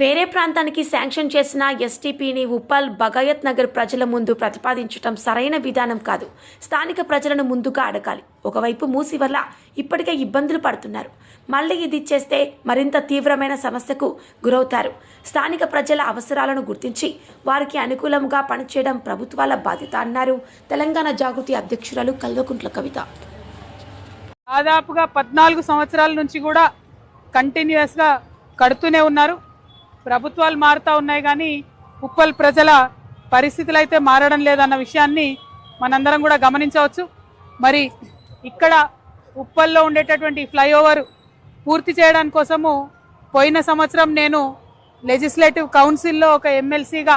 వేరే ప్రాంతానికి శాంక్షన్ చేసిన ఎస్టీపీని ఉప్పల్ బగాయత్ నగర్ ప్రజల ముందు ప్రతిపాదించడం సరైన విధానం కాదు. స్థానిక ప్రజలను ముందుగా అడగాలి. ఒకవైపు మూసి వల్ల ఇప్పటికే ఇబ్బందులు పడుతున్నారు. మళ్ళీ ఇది చేస్తే మరింత తీవ్రమైన సమస్యకు గురవుతారు. స్థానిక ప్రజల అవసరాలను గుర్తించి వారికి అనుకూలంగా పనిచేయడం ప్రభుత్వాల బాధ్యత అన్నారు తెలంగాణ జాగృతి అధ్యక్షురాలు కల్వకుంట్ల కవిత. దాదాపుగా పద్నాలుగు సంవత్సరాల నుంచి కూడా కంటిన్యూస్గా కడుతూనే ఉన్నారు. ప్రభుత్వాలు మారుతూ ఉన్నాయి కానీ ఉప్పల్ ప్రజల పరిస్థితులు అయితే మారడం లేదన్న విషయాన్ని మనందరం కూడా గమనించవచ్చు. మరి ఇక్కడ ఉప్పల్లో ఉండేటటువంటి ఫ్లైఓవర్ పూర్తి చేయడాని కోసము పోయిన సంవత్సరం నేను లెజిస్లేటివ్ కౌన్సిల్లో ఒక ఎమ్మెల్సీగా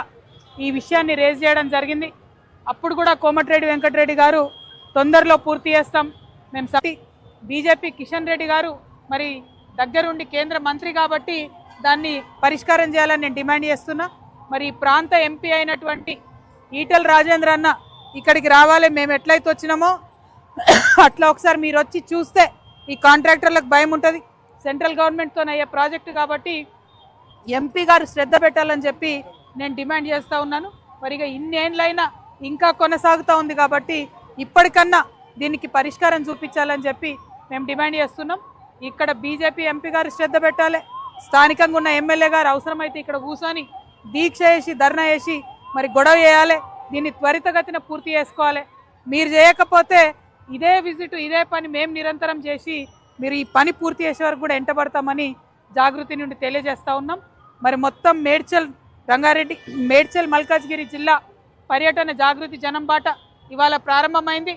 ఈ విషయాన్ని రేజ్ చేయడం జరిగింది. అప్పుడు కూడా కోమటిరెడ్డి వెంకటరెడ్డి గారు తొందరలో పూర్తి చేస్తాం. మేము సతి బీజేపీ కిషన్ రెడ్డి గారు మరి దగ్గరుండి కేంద్ర మంత్రి కాబట్టి దాన్ని పరిష్కారం చేయాలని నేను డిమాండ్ చేస్తున్నా. మరి ఈ ప్రాంత ఎంపీ అయినటువంటి ఈటల రాజేంద్ర అన్న ఇక్కడికి రావాలి మేము ఎట్లయితే వచ్చినామో అట్లా ఒకసారి మీరు వచ్చి చూస్తే ఈ కాంట్రాక్టర్లకు భయం ఉంటుంది. సెంట్రల్ గవర్నమెంట్తో అయ్యే ప్రాజెక్టు కాబట్టి ఎంపీ గారు శ్రద్ధ పెట్టాలని చెప్పి నేను డిమాండ్ చేస్తూ ఉన్నాను. మరి ఇక ఇన్నేళ్ళైనా ఇంకా కొనసాగుతూ ఉంది కాబట్టి ఇప్పటికన్నా దీనికి పరిష్కారం చూపించాలని చెప్పి మేము డిమాండ్ చేస్తున్నాం. ఇక్కడ బీజేపీ ఎంపీ గారు శ్రద్ధ పెట్టాలి. స్థానికంగా ఉన్న ఎమ్మెల్యే గారు అవసరమైతే ఇక్కడ కూర్చొని దీక్ష చేసి ధర్నా చేసి మరి గొడవ చేయాలి. దీన్ని త్వరితగతిన పూర్తి చేసుకోవాలి. మీరు చేయకపోతే ఇదే విజిట్ ఇదే పని మేము నిరంతరం చేసి మీరు ఈ పని పూర్తి చేసే వరకు కూడా ఎంటబడతామని జాగృతి నుండి తెలియజేస్తూ ఉన్నాం. మరి మొత్తం మేడ్చల్ రంగారెడ్డి మేడ్చల్ మల్కాజ్గిరి జిల్లా పర్యటన జాగృతి జనం బాట ఇవాళ ప్రారంభమైంది.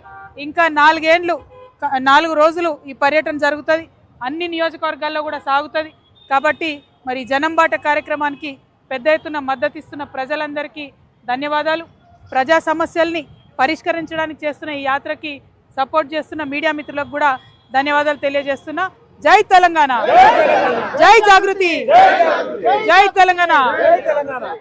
ఇంకా నాలుగేండ్లు నాలుగు రోజులు ఈ పర్యటన జరుగుతుంది. అన్ని నియోజకవర్గాల్లో కూడా సాగుతుంది. కాబట్టి మరి జనం బాట కార్యక్రమానికి పెద్ద ఎత్తున మద్దతు ఇస్తున్న ప్రజలందరికీ ధన్యవాదాలు. ప్రజా సమస్యల్ని పరిష్కరించడానికి చేస్తున్న ఈ యాత్రకి సపోర్ట్ చేస్తున్న మీడియా మిత్రులకు కూడా ధన్యవాదాలు తెలియజేస్తున్నా. జై తెలంగాణ! జై జాగృతి! జై తెలంగాణ!